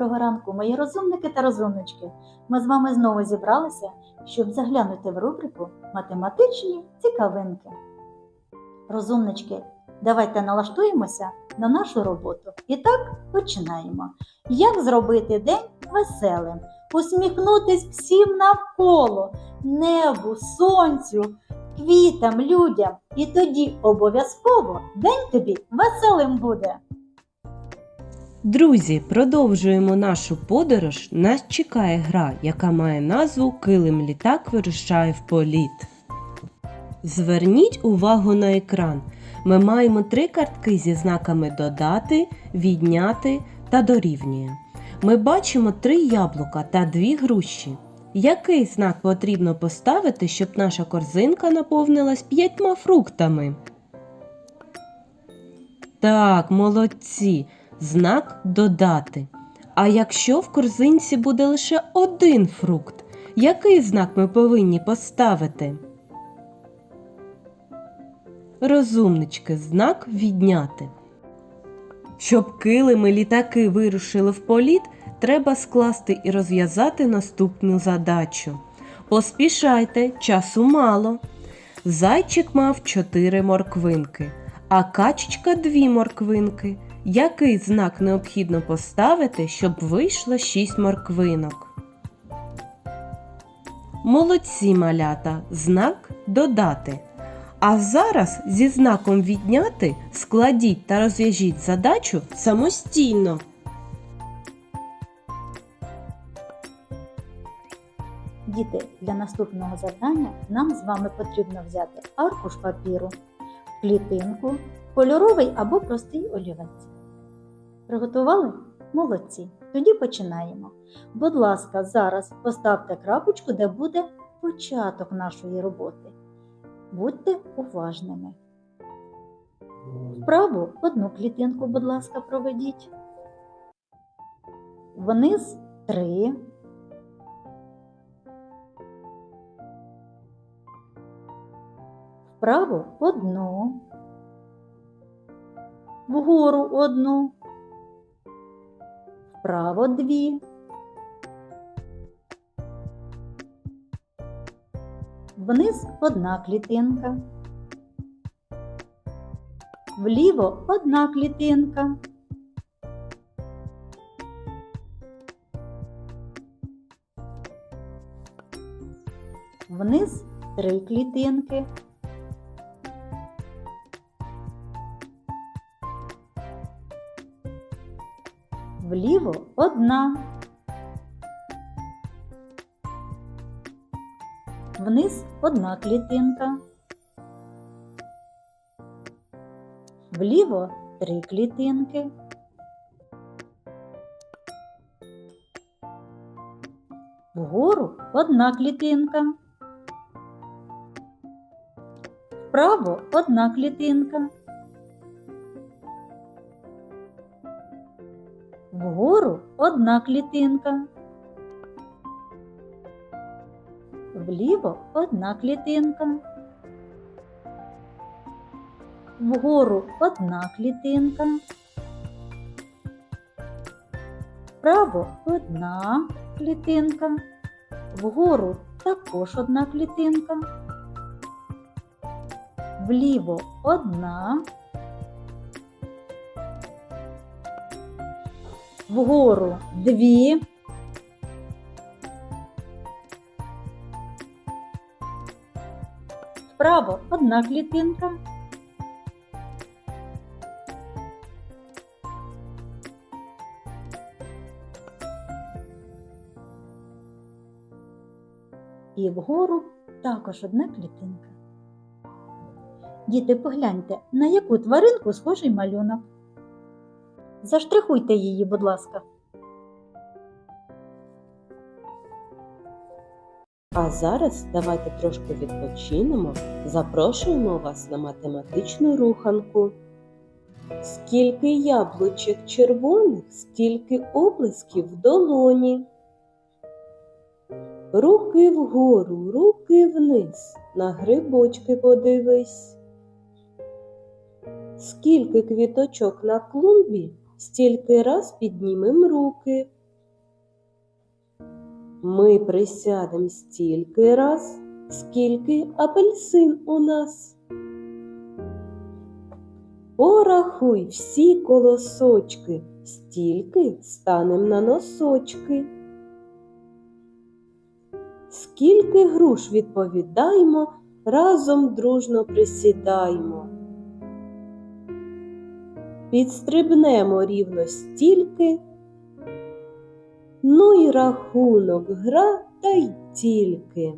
Доброго ранку, мої розумники та розумнички. Ми з вами знову зібралися, щоб заглянути в рубрику Математичні цікавинки. Розумнички, давайте налаштуємося на нашу роботу. І так починаємо. Як зробити день веселим? Усміхнутись всім навколо, небу, сонцю, квітам, людям. І тоді обов'язково день тобі веселим буде. Друзі, продовжуємо нашу подорож. Нас чекає гра, яка має назву Килим літак вирушає в політ. Зверніть увагу на екран. Ми маємо три картки зі знаками додати, відняти та дорівнює. Ми бачимо три яблука та дві груші. Який знак потрібно поставити, щоб наша корзинка наповнилась п'ятьма фруктами? Так, молодці. Знак додати. А якщо в корзинці буде лише один фрукт, який знак ми повинні поставити? Розумнички, знак відняти. Щоб килими літаки вирушили в політ, треба скласти і розв'язати наступну задачу. Поспішайте, часу мало. Зайчик мав чотири морквинки, а качечка дві морквинки. Який знак необхідно поставити, щоб вийшло шість морквинок? Молодці малята. Знак додати. А зараз зі знаком відняти складіть та розв'яжіть задачу самостійно. Діти, для наступного завдання нам з вами потрібно взяти аркуш папіру, клітинку, кольоровий або простий олівець. Приготували? Молодці. Тоді починаємо. Будь ласка, зараз поставте крапочку, де буде початок нашої роботи. Будьте уважними. Вправо одну клітинку, будь ласка, проведіть. Вниз три. Вправо одну. Вгору одну. Вправо дві. Вниз одна клітинка. Вліво одна клітинка. Вниз три клітинки. Вліво одна. Вниз одна клітинка. Вліво три клітинки. Вгору одна клітинка. Вправо одна клітинка. Вгору одна клітинка. Вліво одна клітинка. Вгору одна клітинка. Вправо одна клітинка. Вгору також одна клітинка. Вліво одна. Вгору дві. Вправо одна клітинка. І вгору також одна клітинка. Діти, погляньте, на яку тваринку схожий малюнок. Заштрихуйте її, будь ласка. А зараз давайте трошки відпочинемо. Запрошуємо вас на математичну руханку. Скільки яблучок червоних, стільки облисків в долоні. Руки вгору, руки вниз, на грибочки подивись. Скільки квіточок на клумбі, стільки раз піднімем руки. Ми присядем стільки раз, скільки апельсин у нас. Порахуй всі колосочки, стільки станем на носочки. Скільки груш відповідаємо, разом дружно присідаємо. Підстрибнемо рівно стільки, ну і рахунок гра та й тільки.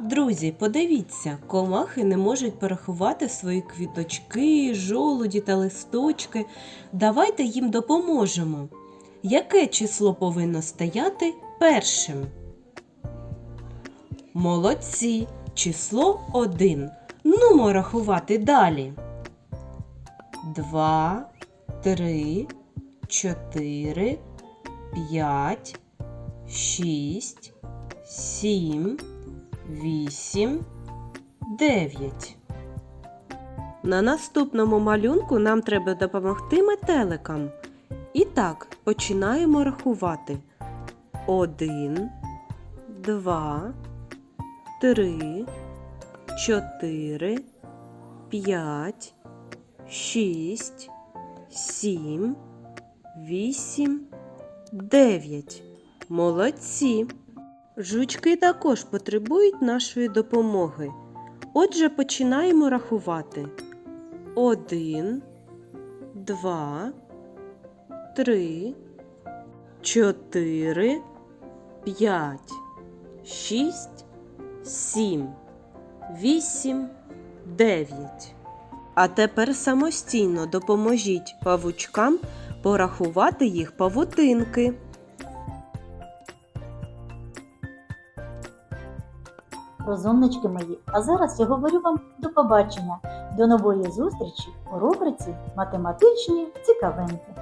Друзі, подивіться, комахи не можуть порахувати свої квіточки, жолуді та листочки. Давайте їм допоможемо. Яке число повинно стояти першим? Молодці! Число один. Нумо рахувати далі. Два, три, чотири, п'ять, шість, сім, вісім, дев'ять. На наступному малюнку нам треба допомогти метеликам. І так, починаємо рахувати. Один, два, три, чотири, п'ять, шість, сім, вісім, дев'ять. Молодці! Жучки також потребують нашої допомоги. Отже, починаємо рахувати. Один, два, три, чотири, п'ять, шість, сім, вісім, дев'ять. А тепер самостійно допоможіть павучкам порахувати їх павутинки. Розумнички мої, а зараз я говорю вам до побачення, до нової зустрічі у рубриці Математичні цікавинки.